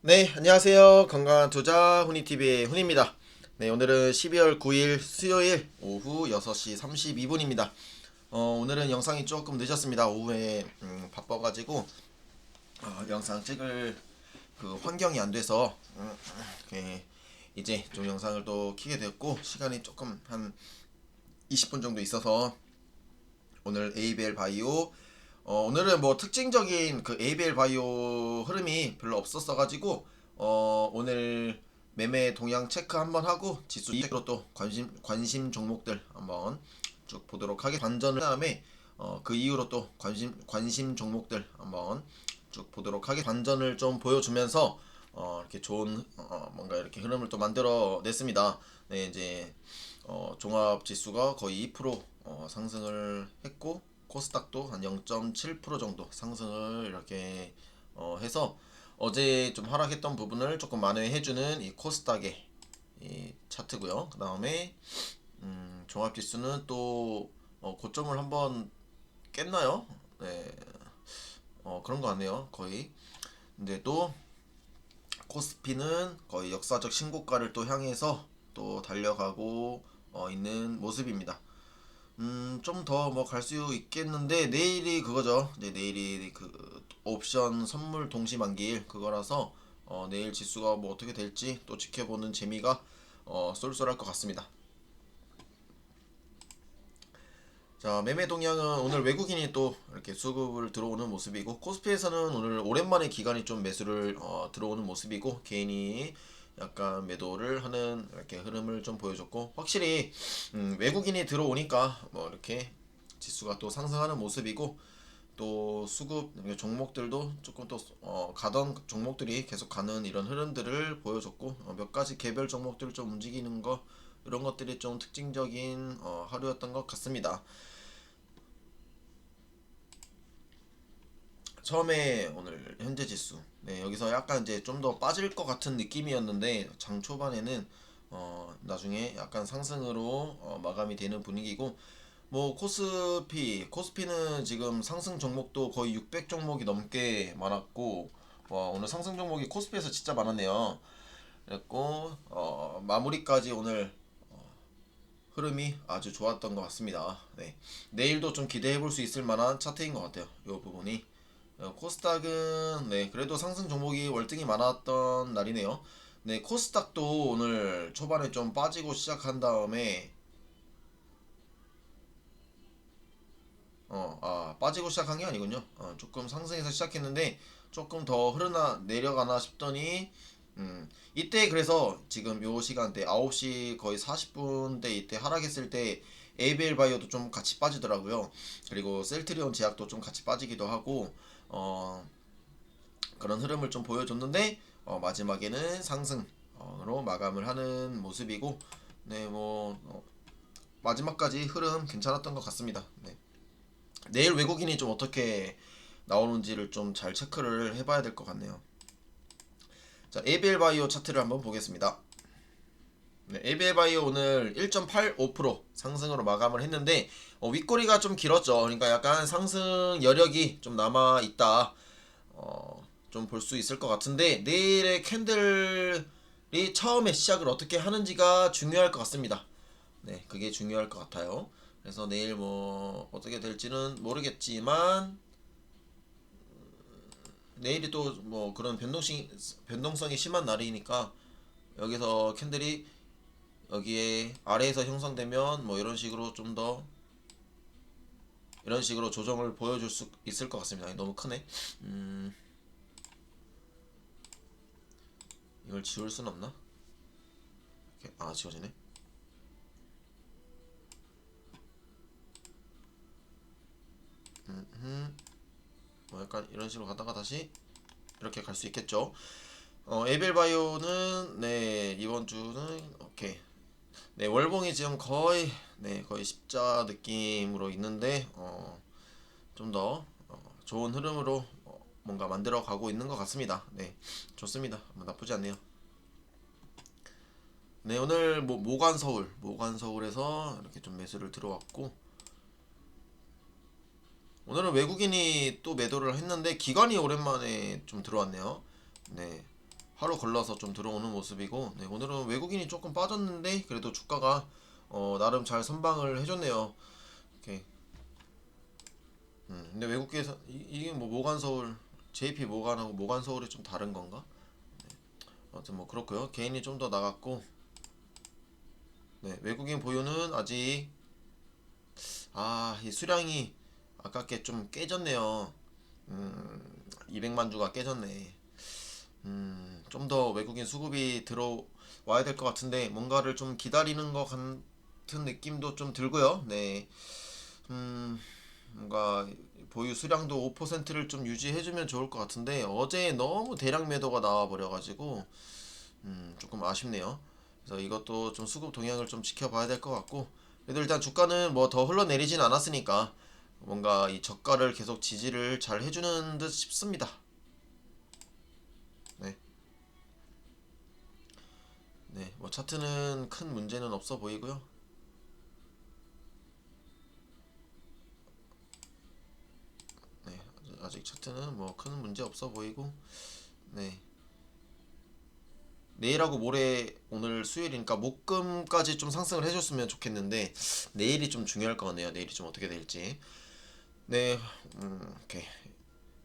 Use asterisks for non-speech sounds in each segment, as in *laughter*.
네, 안녕하세요. 건강한 투자 훈이TV의 훈입니다. 네, 오늘은 12월 9일 수요일 오후 6시 32분입니다. 어, 오늘은 영상이 조금 늦었습니다. 오후에 음, 바빠가지고 어, 영상 찍을 그 환경이 안 돼서 음, 예, 이제 좀 영상을 또 키게 됐고 시간이 조금 한 20분 정도 있어서 오늘 ABL 바이오 어, 오늘은 뭐 특징적인 그 ABL 바이오 흐름이 별로 없었어 가지고 어, 오늘 매매 동향 체크 한번 하고 지수 이후로 또 관심 관심 종목들 한번 쭉 보도록 하게 반전을 다음에 어, 그 이후로 또 관심 관심 종목들 한번 쭉 보도록 하게 반전을 좀 보여주면서 어, 이렇게 좋은 어, 뭔가 이렇게 흐름을 또 만들어 냈습니다. 네 이제 어, 종합 지수가 거의 2% 어, 상승을 했고 코스닥도 한 0.7% 정도 상승을 이렇게 어, 해서 어제 좀 하락했던 부분을 조금 만회해주는 이 코스닥의 이 차트고요. 그 다음에 음, 종합 지수는 또 어, 고점을 한번 깼나요? 네, 어, 그런 것 같네요. 거의. 근데 또 코스피는 거의 역사적 신고가를 또 향해서 또 달려가고 어, 있는 모습입니다. 음, 좀 더 뭐 갈 수 있겠는데 내일이 그거죠. 이제 내일이 그 옵션 선물 동시 만기일 그거라서 어, 내일 지수가 뭐 어떻게 될지 또 지켜보는 재미가 어, 쏠쏠할 것 같습니다. 자, 매매 동향은 오늘 외국인이 또 이렇게 수급을 들어오는 모습이고 코스피에서는 오늘 오랜만에 기관이 좀 매수를 어, 들어오는 모습이고 개인이 약간 매도를 하는 이렇게 흐름을 좀 보여줬고 확실히 음, 외국인이 들어오니까 뭐 이렇게 지수가 또 상승하는 모습이고 또 수급 종목들도 조금 또 어, 가던 종목들이 계속 가는 이런 흐름들을 보여줬고 어, 몇 가지 개별 종목들 좀 움직이는 거 이런 것들이 좀 특징적인 어, 하루였던 것 같습니다. 처음에 오늘 현재 지수. 네 여기서 약간 이제 좀 더 빠질 것 같은 느낌이었는데 장 초반에는 어 나중에 약간 상승으로 어, 마감이 되는 분위기고 뭐 코스피 코스피는 지금 상승 종목도 거의 600 종목이 넘게 많았고 와 오늘 상승 종목이 코스피에서 진짜 많았네요. 그랬고 어 마무리까지 오늘 어, 흐름이 아주 좋았던 것 같습니다. 네 내일도 좀 기대해 볼 수 있을 만한 차트인 것 같아요. 이 부분이. 어, 코스닥은 네 그래도 상승 종목이 월등히 많았던 날이네요. 네 코스닥도 오늘 초반에 좀 빠지고 시작한 다음에 어 아 빠지고 시작한 게 아니군요. 어, 조금 상승해서 시작했는데 조금 더 흐르나 내려가나 싶더니 음 이때 그래서 지금 요 시간대 9시 거의 40분 대 이때 하락했을 때 ABL 바이오도 좀 같이 빠지더라고요. 그리고 셀트리온 제약도 좀 같이 빠지기도 하고 어, 그런 흐름을 좀 보여줬는데 어, 마지막에는 상승으로 마감을 하는 모습이고 네뭐 어, 마지막까지 흐름 괜찮았던 것 같습니다. 네. 내일 외국인이 좀 어떻게 나오는지를 좀 잘 체크를 해봐야 될 것 같네요. 자, ABL 바이오 차트를 한번 보겠습니다. 네, ABL 바이오 오늘 1.85% 상승으로 마감을 했는데 어, 윗꼬리가 좀 길었죠. 그러니까 약간 상승 여력이 좀 남아 있다. 어, 좀 볼 수 있을 것 같은데 내일의 캔들이 처음에 시작을 어떻게 하는지가 중요할 것 같습니다. 네, 그게 중요할 것 같아요. 그래서 내일 뭐 어떻게 될지는 모르겠지만 음, 내일이 또 뭐 그런 변동性변동성이 심한 날이니까 여기서 캔들이 여기에 아래에서 형성되면 뭐 이런 식으로 좀 더 이런 식으로 조정을 보여줄 수 있을 것 같습니다. 너무 크네. 음, 이걸 지울 순 없나? 이렇게, 아 지워지네. 음, 음. 뭐 약간 이런 식으로 가다가 다시 이렇게 갈 수 있겠죠. 어, 에벨 바이오는 네 이번 주는 오케이 네 월봉이 지금 거의 네 거의 십자 느낌으로 있는데 어, 좀더 어, 좋은 흐름으로 어, 뭔가 만들어 가고 있는 것 같습니다. 네 좋습니다. 뭐 나쁘지 않네요. 네 오늘 뭐 모관 서울 모관 서울에서 이렇게 좀 매수를 들어왔고 오늘은 외국인이 또 매도를 했는데 기관이 오랜만에 좀 들어왔네요. 네 하루 걸러서 좀 들어오는 모습이고 네, 오늘은 외국인이 조금 빠졌는데 그래도 주가가 어, 나름 잘 선방을 해줬네요. 이렇게 음, 근데 외국계에서 이- 이게 뭐 모간 서울 JP 모간하고 모간 서울이 좀 다른 건가? 네. 아무튼 뭐 그렇고요. 개인이 좀 더 나갔고 네, 외국인 보유는 아직 아, 이 수량이 아깝게 좀 깨졌네요. 음, 200만 주가 깨졌네. 음, 좀 더 외국인 수급이 들어와야 될 것 같은데 뭔가를 좀 기다리는 것 같은 느낌도 좀 들고요. 네. 음, 뭔가 보유 수량도 5%를 좀 유지해주면 좋을 것 같은데 어제 너무 대량 매도가 나와 버려가지고 음, 조금 아쉽네요. 그래서 이것도 좀 수급 동향을 좀 지켜봐야 될 것 같고 그래도 일단 주가는 뭐 더 흘러내리진 않았으니까 뭔가 이 저가를 계속 지지를 잘 해주는 듯 싶습니다. 네, 뭐 차트는 큰 문제는 없어 보이고요. 네, 아직- 차트는 뭐 큰 문제 없어 보이고, 네. 내일하고 모레 오늘 수요일이니까 목금까지 좀 상승을 해줬으면 좋겠는데 내일이 좀 중요할 것 같네요. 내일이 좀 어떻게 될지. 네, 음, 오케이.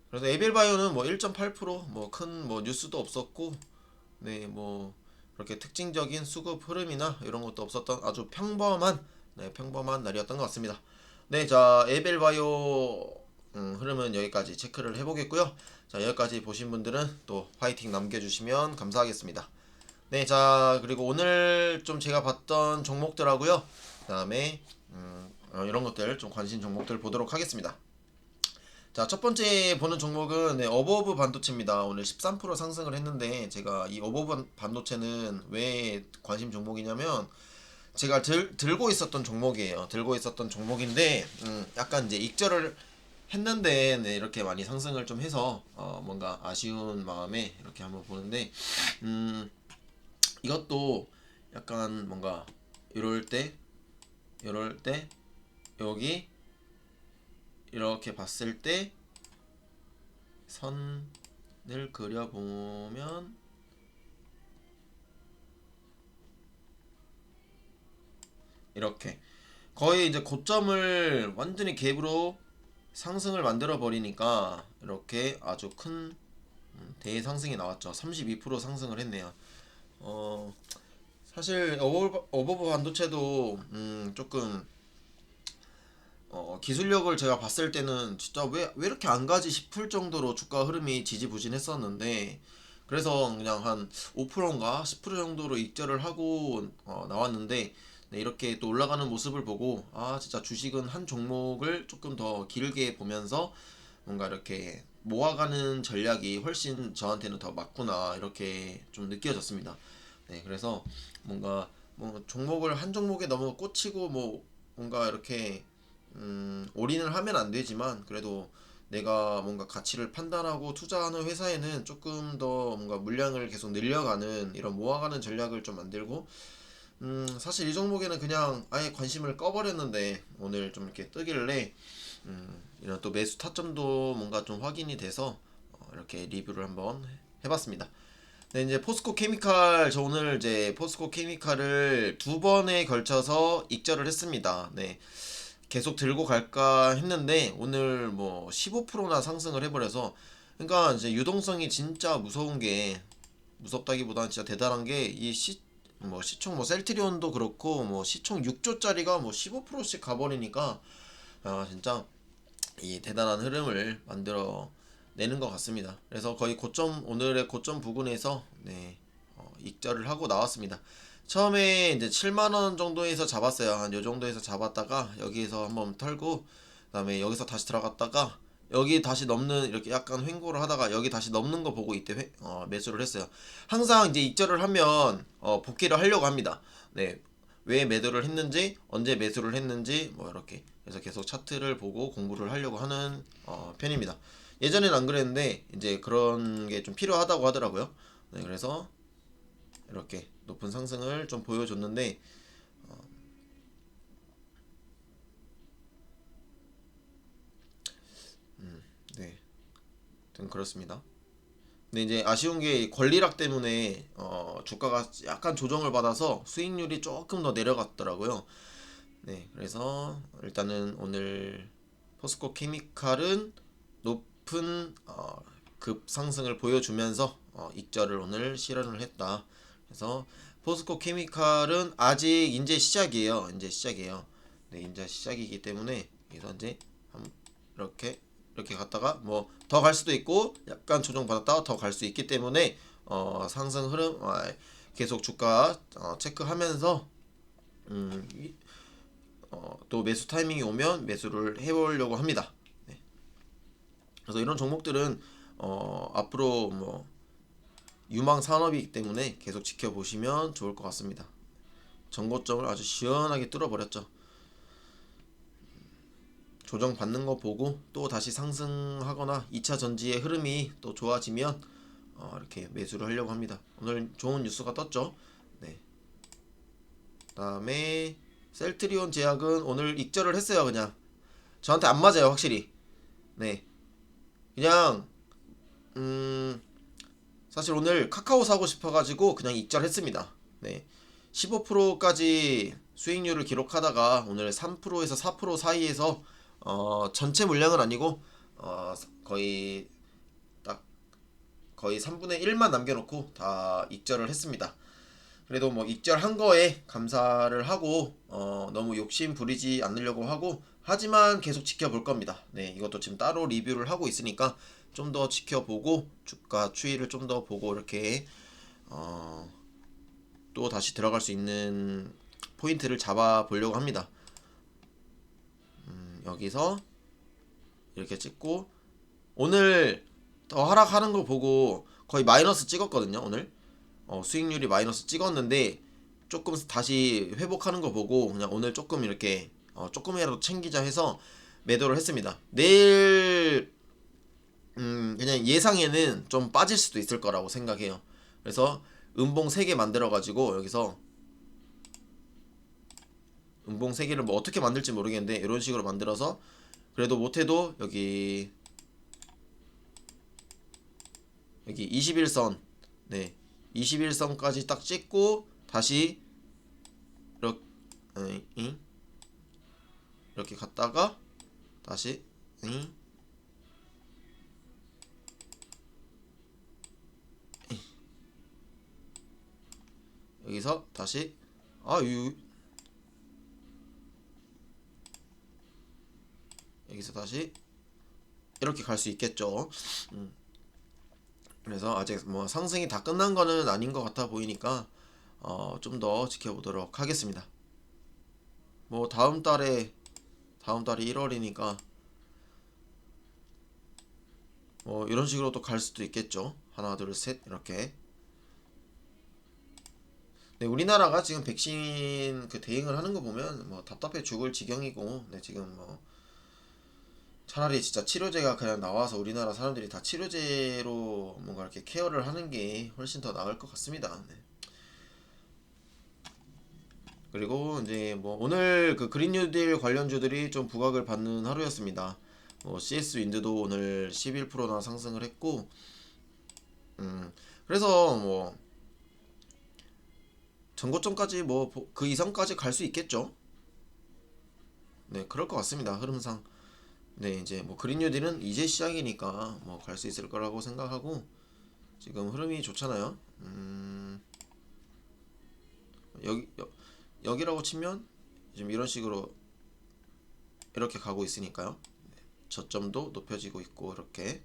그래서 에빌바이오는 뭐 1.8%뭐 큰뭐 뉴스도 없었고, 네, 뭐 그렇게 특징적인 수급 흐름이나 이런 것도 없었던 아주 평범한 네, 평범한 날이었던 것 같습니다. 네, 자 에벨바이오 음, 흐름은 여기까지 체크를 해보겠고요. 자 여기까지 보신 분들은 또 화이팅 남겨주시면 감사하겠습니다. 네, 자 그리고 오늘 좀 제가 봤던 종목들하고요. 그다음에 음, 어, 이런 것들 좀 관심 종목들 보도록 하겠습니다. 자, 첫 번째 보는 종목은 네, 어버브 반도체입니다. 오늘 13% 상승을 했는데 제가 이 어버브 반도체는 왜 관심 종목이냐면 제가 들, 들고 있었던 종목이에요. 들고 있었던 종목인데 음, 약간 이제 익절을 했는데 네, 이렇게 많이 상승을 좀 해서 어, 뭔가 아쉬운 마음에 이렇게 한번 보는데 음, 이것도 약간 뭔가 이럴 때 이럴 때 여기 이렇게 봤을 때 선을 그려보면 이렇게 거의 이제 고점을 완전히 갭으로 상승을 만들어 버리니까 이렇게 아주 큰 음, 대상승이 나왔죠. 32% 상승을 했네요. 어 사실 어버브, 어버브 반도체도 음 조금 어, 기술력을 제가 봤을 때는 진짜 왜, 왜 이렇게 안 가지 싶을 정도로 주가 흐름이 지지부진했었는데 그래서 그냥 한 5%인가 10% 정도로 익절을 하고 어, 나왔는데 네, 이렇게 또 올라가는 모습을 보고 아 진짜 주식은 한 종목을 조금 더 길게 보면서 뭔가 이렇게 모아가는 전략이 훨씬 저한테는 더 맞구나 이렇게 좀 느껴졌습니다. 네, 그래서 뭔가 뭐 종목을 한 종목에 너무 꽂히고 뭐 뭔가 이렇게 음, 올인을 하면 안 되지만 그래도 내가 뭔가 가치를 판단하고 투자하는 회사에는 조금 더 뭔가 물량을 계속 늘려가는 이런 모아가는 전략을 좀 만들고 음, 사실 이 종목에는 그냥 아예 관심을 꺼버렸는데 오늘 좀 이렇게 뜨길래 음, 이런 또 매수 타점도 뭔가 좀 확인이 돼서 어, 이렇게 리뷰를 한번 해봤습니다. 네, 이제 포스코 케미칼 저 오늘 이제 포스코 케미칼을 두 번에 걸쳐서 익절을 했습니다. 네. 계속 들고 갈까 했는데 오늘 뭐 15%나 상승을 해버려서 그러니까 이제 유동성이 진짜 무서운 게 무섭다기보다는 진짜 대단한 게 이 시 뭐 시총 뭐 셀트리온도 그렇고 뭐 시총 6조짜리가 뭐 15%씩 가버리니까 아 진짜 이 대단한 흐름을 만들어 내는 것 같습니다. 그래서 거의 고점 오늘의 고점 부근에서 네 어, 익절을 하고 나왔습니다. 처음에 이제 7만 원 정도에서 잡았어요. 한 요 정도에서 잡았다가 여기에서 한번 털고 그다음에 여기서 다시 들어갔다가 여기 다시 넘는 이렇게 약간 횡보를 하다가 여기 다시 넘는 거 보고 이때 회, 어, 매수를 했어요. 항상 이제 익절을 하면 어, 복귀를 하려고 합니다. 네. 왜 매도를 했는지, 언제 매수를 했는지 뭐 이렇게 그래서 계속 차트를 보고 공부를 하려고 하는 어, 편입니다. 예전엔 안 그랬는데 이제 그런 게 좀 필요하다고 하더라고요. 네, 그래서 이렇게 높은 상승을 좀 보여줬는데 어, 음, 네, 좀 그렇습니다. 근데 이제 아쉬운 게 권리락 때문에 어, 주가가 약간 조정을 받아서 수익률이 조금 더 내려갔더라고요. 네, 그래서 일단은 오늘 포스코 케미칼은 높은 어, 급 상승을 보여주면서 어, 익절을 오늘 실현을 했다. 그래서 포스코 케미칼은 아직 이제 시작이에요. 이제 시작이에요. 네, 이제 시작이기 때문에 그래서 이렇게 이렇게 갔다가 뭐 더 갈 수도 있고 약간 조정 받았다가 더 갈 수 있기 때문에 어, 상승 흐름 어, 계속 주가 어, 체크하면서 음, 이- 어, 또 매수 타이밍이 오면 매수를 해보려고 합니다. 네. 그래서 이런 종목들은 어, 앞으로 뭐 유망 산업이기 때문에 계속 지켜보시면 좋을 것 같습니다. 전고점을 아주 시원하게 뚫어버렸죠. 조정 받는 거 보고 또 다시 상승하거나 2차 전지의 흐름이 또 좋아지면 어, 이렇게 매수를 하려고 합니다. 오늘 좋은 뉴스가 떴죠. 네. 그다음에 셀트리온 제약은 오늘 익절을 했어요. 그냥 저한테 안 맞아요, 확실히. 네. 그냥 음 사실 오늘 카카오 사고 싶어가지고 그냥 익절했습니다. 네. 15%까지 수익률을 기록하다가 오늘 3%에서 4% 사이에서 어, 전체 물량은 아니고 어, 거의 딱 거의 3분의 1만 남겨놓고 다 익절을 했습니다. 그래도 뭐 익절한 거에 감사를 하고 어, 너무 욕심 부리지 않으려고 하고 하지만 계속 지켜볼 겁니다. 네, 이것도 지금 따로 리뷰를 하고 있으니까 좀 더 지켜보고 주가 추이를 좀 더 보고 이렇게 어, 또 다시 들어갈 수 있는 포인트를 잡아 보려고 합니다. 음, 여기서 이렇게 찍고 오늘 더 하락하는 거 보고 거의 마이너스 찍었거든요. 오늘 어, 수익률이 마이너스 찍었는데 조금 다시 회복하는 거 보고 그냥 오늘 조금 이렇게 어, 조금이라도 챙기자 해서 매도를 했습니다. 내일 음, 그냥 예상에는 좀 빠질 수도 있을 거라고 생각해요. 그래서 음봉 3개 만들어 가지고 여기서 음봉 3개를 뭐 어떻게 만들지 모르겠는데 이런 식으로 만들어서 그래도 못해도 여기 여기 21선 네 21선까지 딱 찍고 다시 이렇게 갔다가 다시 응? 여기서 다시 아유 여기서 다시 이렇게 갈 수 있겠죠. 음. 그래서 아직 뭐 상승이 다 끝난 거는 아닌 것 같아 보이니까 어, 좀 더 지켜보도록 하겠습니다. 뭐 다음 달에 다음 달이 1월이니까 뭐 이런 식으로 또 갈 수도 있겠죠. 하나 둘 셋 이렇게 네, 우리나라가 지금 백신 그 대응을 하는 거 보면 뭐 답답해 죽을 지경이고, 네, 지금 뭐 차라리 진짜 치료제가 그냥 나와서 우리나라 사람들이 다 치료제로 뭔가 이렇게 케어를 하는 게 훨씬 더 나을 것 같습니다. 네. 그리고 이제 뭐 오늘 그 그린 뉴딜 관련주들이 좀 부각을 받는 하루였습니다. 뭐 CS 윈드도 오늘 11%나 상승을 했고, 음, 그래서 뭐 전고점까지 뭐 그 이상까지 갈 수 있겠죠. 네, 그럴 것 같습니다. 흐름상. 네, 이제 뭐 그린 뉴딜은 이제 시작이니까 뭐 갈 수 있을 거라고 생각하고 지금 흐름이 좋잖아요. 음, 여기 여, 여기라고 치면 지금 이런 식으로 이렇게 가고 있으니까요. 네, 저점도 높여지고 있고 이렇게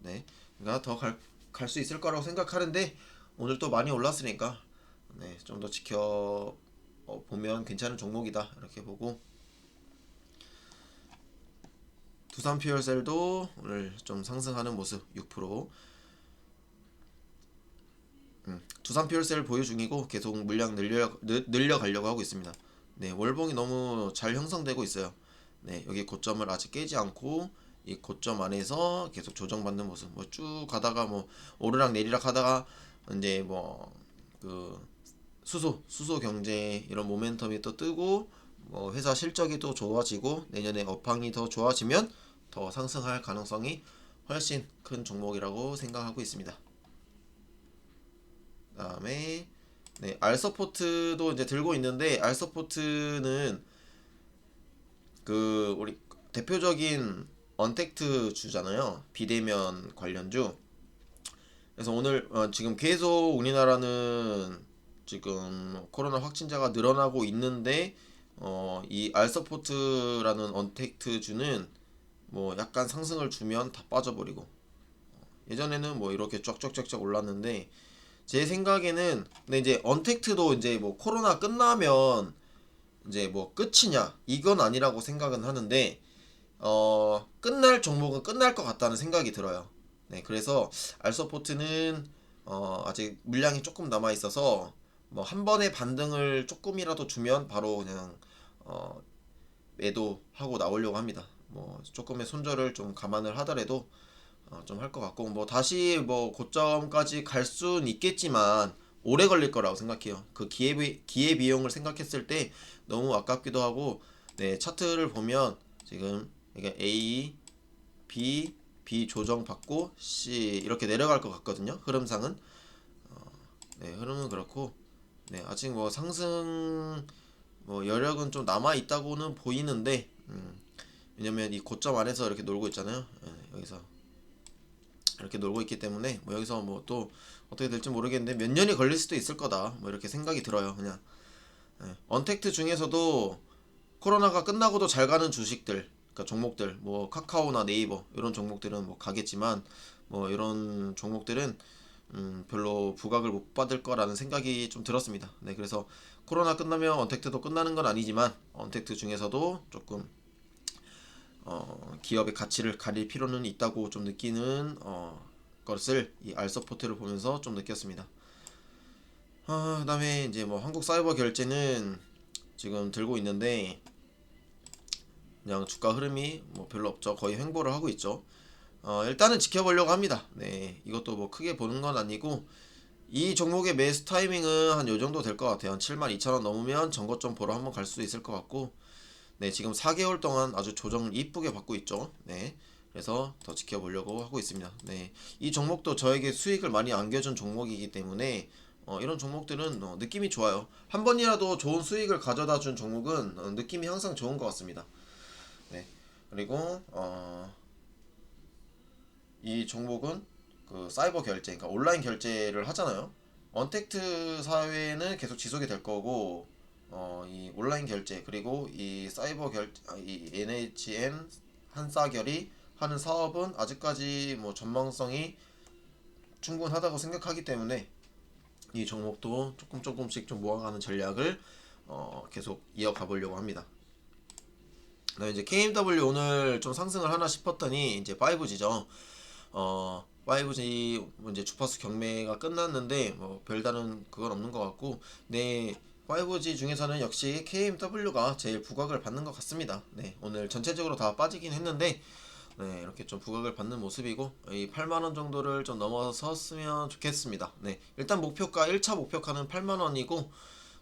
네, 그러니까 더 갈 갈 수 있을 거라고 생각하는데 오늘 또 많이 올랐으니까 네, 좀 더 지켜 어, 보면 괜찮은 종목이다 이렇게 보고 두산 퓨얼셀도 오늘 좀 상승하는 모습 6% 음, 두산 퓨얼셀 보유 중이고 계속 물량 늘려 늘, 늘려가려고 하고 있습니다. 네, 월봉이 너무 잘 형성되고 있어요. 네, 여기 고점을 아직 깨지 않고 이 고점 안에서 계속 조정받는 모습. 뭐 쭉 가다가 뭐 오르락 내리락 하다가 이제 뭐 그 수소 수소 경제 이런 모멘텀이 또 뜨고 뭐 회사 실적이 또 좋아지고 내년에 업황이 더 좋아지면 더 상승할 가능성이 훨씬 큰 종목이라고 생각하고 있습니다. 그다음에 네, 알서포트도 이제 들고 있는데 알서포트는 그 우리 대표적인 언택트 주잖아요. 비대면 관련주. 그래서 오늘 어, 지금 계속 우리나라는 지금 코로나 확진자가 늘어나고 있는데 어, 이 알서포트라는 언택트 주는 뭐 약간 상승을 주면 다 빠져버리고 예전에는 뭐 이렇게 쫙쫙쫙쫙 올랐는데 제 생각에는 근데 이제 언택트도 이제 뭐 코로나 끝나면 이제 뭐 끝이냐 이건 아니라고 생각은 하는데 어 끝날 종목은 끝날 것 같다는 생각이 들어요. 네 그래서 알서포트는 어 아직 물량이 조금 남아 있어서 뭐 한 번의 반등을 조금이라도 주면 바로 그냥 어 매도하고 나오려고 합니다. 뭐 조금의 손절을 좀 감안을 하더라도 어, 좀 할 것 같고 뭐 다시 뭐 고점까지 갈 수는 있겠지만 오래 걸릴 거라고 생각해요. 그 기회 기회 비용을 생각했을 때 너무 아깝기도 하고 네 차트를 보면 지금 이게 A, B, B 조정 받고 C 이렇게 내려갈 것 같거든요. 흐름상은 어, 네 흐름은 그렇고 네 아직 뭐 상승 뭐 여력은 좀 남아 있다고는 보이는데 음, 왜냐면 이 고점 안에서 이렇게 놀고 있잖아요. 예, 여기서 이렇게 놀고 있기 때문에 뭐 여기서 뭐 또 어떻게 될지 모르겠는데 몇 년이 걸릴 수도 있을 거다. 뭐 이렇게 생각이 들어요. 그냥 예, 언택트 중에서도 코로나가 끝나고도 잘 가는 주식들, 그러니까 종목들, 뭐 카카오나 네이버 이런 종목들은 뭐 가겠지만 뭐 이런 종목들은 음, 별로 부각을 못 받을 거라는 생각이 좀 들었습니다. 네, 그래서 코로나 끝나면 언택트도 끝나는 건 아니지만 언택트 중에서도 조금 어, 기업의 가치를 가릴 필요는 있다고 좀 느끼는 어, 것을 이 알서포트를 보면서 좀 느꼈습니다. 아, 그다음에 이제 뭐 한국 사이버 결제는 지금 들고 있는데 그냥 주가 흐름이 뭐 별로 없죠. 거의 횡보를 하고 있죠. 어, 일단은 지켜보려고 합니다. 네, 이것도 뭐 크게 보는 건 아니고 이 종목의 매수 타이밍은 한 요 정도 될 것 같아요. 한 72,000원 넘으면 전고점 보러 한번 갈 수도 있을 것 같고 네, 지금 4개월 동안 아주 조정을 이쁘게 받고 있죠. 네. 그래서 더 지켜보려고 하고 있습니다. 네. 이 종목도 저에게 수익을 많이 안겨준 종목이기 때문에 어, 이런 종목들은 어, 느낌이 좋아요. 한 번이라도 좋은 수익을 가져다 준 종목은 어, 느낌이 항상 좋은 것 같습니다. 네. 그리고 어, 이 종목은 그 사이버 결제, 그러니까 온라인 결제를 하잖아요. 언택트 사회는 계속 지속이 될 거고 어, 이 온라인 결제 그리고 이 사이버 결, 아, 이 NHN 한사결이 하는 사업은 아직까지 뭐 전망성이 충분하다고 생각하기 때문에 이 종목도 조금 조금씩 좀 모아가는 전략을 어, 계속 이어가 보려고 합니다. 네, 이제 KMW 오늘 좀 상승을 하나 싶었더니 이제 5G죠. 어, 5G 뭐 이제 주파수 경매가 끝났는데 뭐 별다른 그건 없는 것 같고 네 5G 중에서는 역시 KMW가 제일 부각을 받는 것 같습니다. 네, 오늘 전체적으로 다 빠지긴 했는데 네, 이렇게 좀 부각을 받는 모습이고 이 8만 원 정도를 좀 넘어섰으면 좋겠습니다. 네, 일단 목표가 1차 목표가는 8만 원이고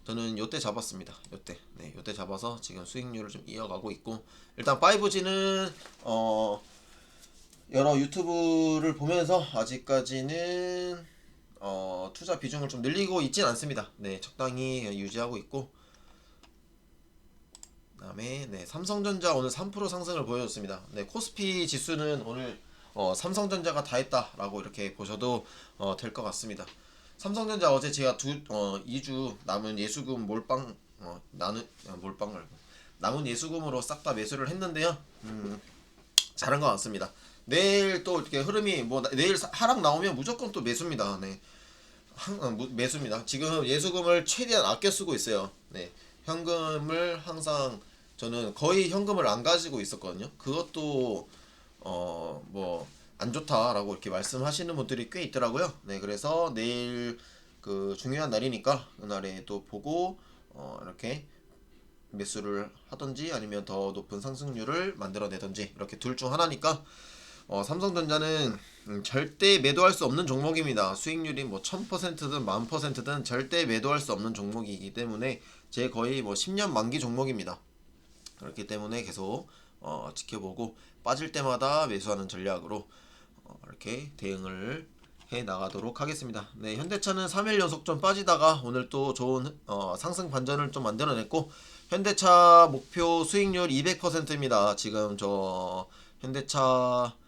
저는 요때 잡았습니다. 요때. 네, 요때 잡아서 지금 수익률을 좀 이어가고 있고 일단 5G는 어 여러 유튜브를 보면서 아직까지는 어, 투자 비중을 좀 늘리고 있진 않습니다. 네, 적당히 유지하고 있고 그다음에 네, 삼성전자 오늘 3% 상승을 보여줬습니다. 네, 코스피 지수는 오늘 어, 삼성전자가 다 했다라고 이렇게 보셔도 어, 될 것 같습니다. 삼성전자 어제 제가 두 어, 2주 남은 예수금 몰빵 어, 나는 아, 몰빵 말고 남은 예수금으로 싹 다 매수를 했는데요. 음, 잘한 것 같습니다. 내일 또 이렇게 흐름이 뭐 나- 내일 사- 하락 나오면 무조건 또 매수입니다. 네. 항, 어, 무- 매수입니다. 지금 예수금을 최대한 아껴 쓰고 있어요. 네. 현금을 항상 저는 거의 현금을 안 가지고 있었거든요. 그것도 어 뭐 안 좋다라고 이렇게 말씀하시는 분들이 꽤 있더라고요. 네, 그래서 내일 그 중요한 날이니까 그날에 또 보고 어 이렇게 매수를 하든지 아니면 더 높은 상승률을 만들어내든지 이렇게 둘 중 하나니까 어, 삼성전자는 음, 절대 매도할 수 없는 종목입니다. 수익률이 뭐 1000%든 10,000%든 절대 매도할 수 없는 종목이기 때문에 제 거의 뭐 10년 만기 종목입니다. 그렇기 때문에 계속 어, 지켜보고 빠질 때마다 매수하는 전략으로 어, 이렇게 대응을 해 나가도록 하겠습니다. 네, 현대차는 3일 연속 좀 빠지다가 오늘 또 좋은 어, 상승 반전을 좀 만들어냈고 현대차 목표 수익률 200%입니다. 지금 저 현대차 어,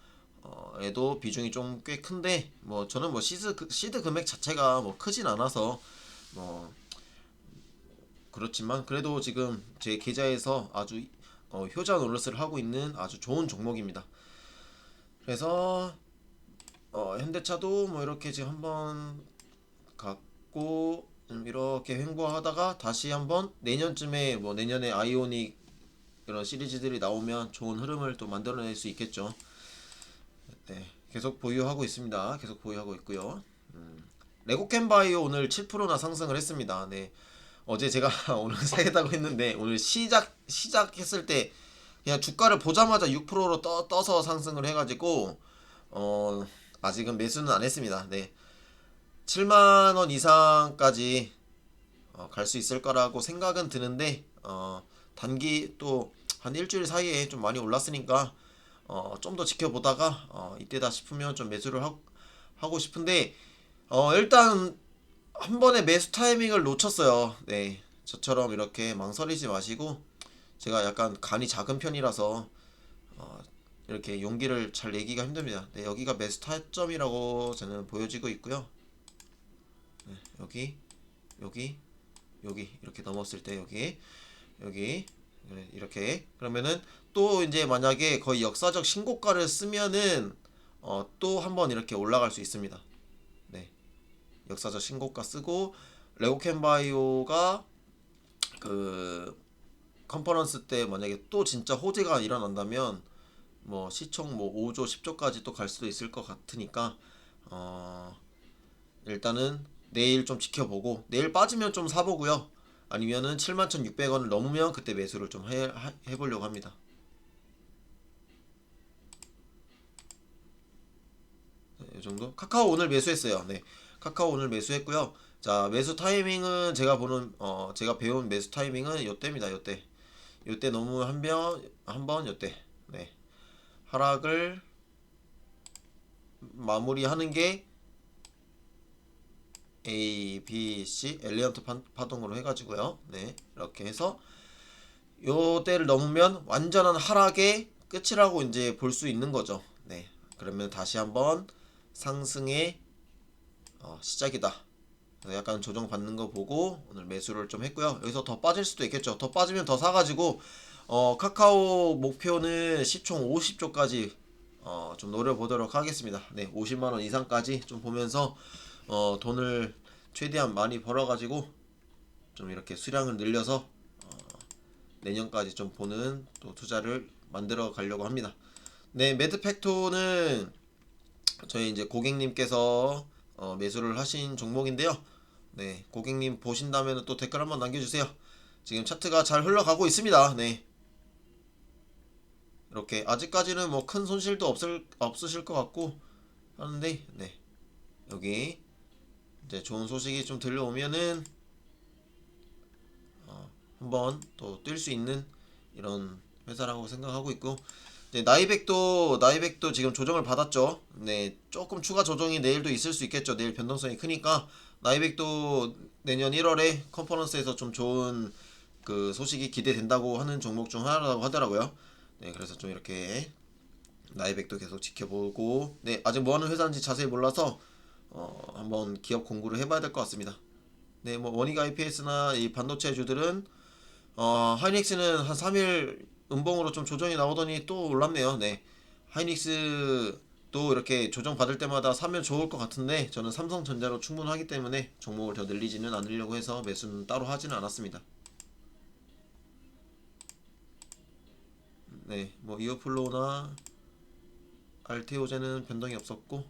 에도 비중이 좀 꽤 큰데 뭐 저는 뭐 시드 그- 시드 금액 자체가 뭐 크진 않아서 뭐 그렇지만 그래도 지금 제 계좌에서 아주 어, 효자 노릇을 하고 있는 아주 좋은 종목입니다. 그래서 어, 현대차도 뭐 이렇게 지금 한번 갖고 좀 이렇게 횡보하다가 다시 한번 내년쯤에 뭐 내년에 아이오닉 이런 시리즈들이 나오면 좋은 흐름을 또 만들어낼 수 있겠죠. 네, 계속 보유하고 있습니다. 계속 보유하고 있고요. 음, 레고캠 바이오 오늘 7%나 상승을 했습니다. 네. 어제 제가 *laughs* 오늘 사겠다고 했는데 오늘 시작 시작했을 때 그냥 주가를 보자마자 6%로 떠, 떠서 상승을 해가지고 어 아직은 매수는 안 했습니다. 네. 7만 원 이상까지 어, 갈 수 있을 거라고 생각은 드는데 어, 단기 또 한 일주일 사이에 좀 많이 올랐으니까 어, 좀 더 지켜보다가 어, 이때다 싶으면 좀 매수를 하, 하고 싶은데 어, 일단 한 번에 매수 타이밍을 놓쳤어요. 네. 저처럼 이렇게 망설이지 마시고 제가 약간 간이 작은 편이라서 어, 이렇게 용기를 잘 내기가 힘듭니다. 네, 여기가 매수 타점이라고 저는 보여지고 있고요. 네, 여기 여기 여기 이렇게 넘었을 때 여기 여기 네, 이렇게 그러면은 또 이제 만약에 거의 역사적 신고가를 쓰면은 어, 또 한번 이렇게 올라갈 수 있습니다. 네. 역사적 신고가 쓰고 레고캔 바이오가 그 컨퍼런스 때 만약에 또 진짜 호재가 일어난다면 뭐 시총 뭐 5조 10조까지 또 갈 수도 있을 것 같으니까 어 일단은 내일 좀 지켜보고 내일 빠지면 좀 사보고요 아니면은 71,600원을 넘으면 그때 매수를 좀 해, 하- 해보려고 합니다 네, 이 정도? 카카오 오늘 매수했어요. 네. 카카오 오늘 매수했고요. 자 매수 타이밍은 제가 보는 어 제가 배운 매수 타이밍은 요때입니다. 요때. 요때 너무 한번 한번 요때. 네. 하락을 마무리하는 게 A, B, C 엘리언트 파- 파동으로 해가지고요. 네. 이렇게 해서 요 때를 넘으면 완전한 하락의 끝이라고 이제 볼 수 있는 거죠. 네. 그러면 다시 한번 상승의 어, 시작이다. 약간 조정 받는 거 보고 오늘 매수를 좀 했고요. 여기서 더 빠질 수도 있겠죠. 더 빠지면 더 사가지고 어, 카카오 목표는 시총 50조까지 어, 좀 노려보도록 하겠습니다. 네, 50만 원 이상까지 좀 보면서 어, 돈을 최대한 많이 벌어가지고 좀 이렇게 수량을 늘려서 어, 내년까지 좀 보는 또 투자를 만들어 가려고 합니다. 네, 매드팩토는 저희 이제 고객님께서 어, 매수를 하신 종목인데요. 네, 고객님 보신다면 또 댓글 한번 남겨주세요. 지금 차트가 잘 흘러가고 있습니다. 네. 이렇게 아직까지는 뭐 큰 손실도 없을 없으실 것 같고 하는데 네 여기 이제 좋은 소식이 좀 들려오면은 어, 한번 또 뛸 수 있는 이런 회사라고 생각하고 있고 네, 나이백도 나이백도 지금 조정을 받았죠. 네 조금 추가 조정이 내일도 있을 수 있겠죠. 내일 변동성이 크니까 나이백도 내년 1월에 컨퍼런스에서 좀 좋은 그 소식이 기대된다고 하는 종목 중 하나라고 하더라고요. 네, 그래서 좀 이렇게 나이백도 계속 지켜보고, 네, 아직 뭐 하는 회사인지 자세히 몰라서 어, 한번 기업 공부를 해봐야 될 것 같습니다. 네, 뭐 원익 IPS나 이 반도체 주들은 어, 하이닉스는 한 3일 음봉으로 좀 조정이 나오더니 또 올랐네요. 네, 하이닉스도 이렇게 조정 받을 때마다 사면 좋을 것 같은데 저는 삼성전자로 충분하기 때문에 종목을 더 늘리지는 않으려고 해서 매수는 따로 하지는 않았습니다. 네, 뭐 이어플로우나 알테오제는 변동이 없었고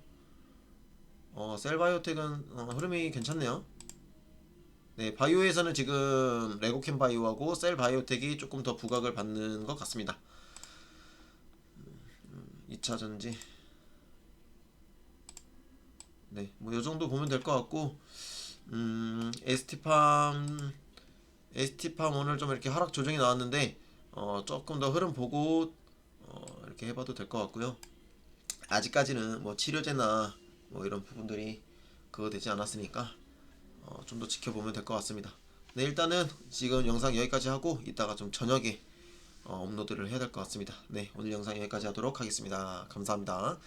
어, 셀바이오텍은 어, 흐름이 괜찮네요. 네, 바이오에서는 지금 레고캠 바이오하고 셀 바이오텍이 조금 더 부각을 받는 것 같습니다. 2차 전지 네, 뭐 요 정도 보면 될 것 같고 음, ST팜 ST팜 오늘 좀 이렇게 하락 조정이 나왔는데 어, 조금 더 흐름 보고 어, 이렇게 해봐도 될 것 같고요. 아직까지는 뭐 치료제나 뭐 이런 부분들이 그거 되지 않았으니까 어, 좀 더 지켜보면 될 것 같습니다. 네 일단은 지금 영상 여기까지 하고 이따가 좀 저녁에 어, 업로드를 해야 될 것 같습니다. 네 오늘 영상 여기까지 하도록 하겠습니다. 감사합니다.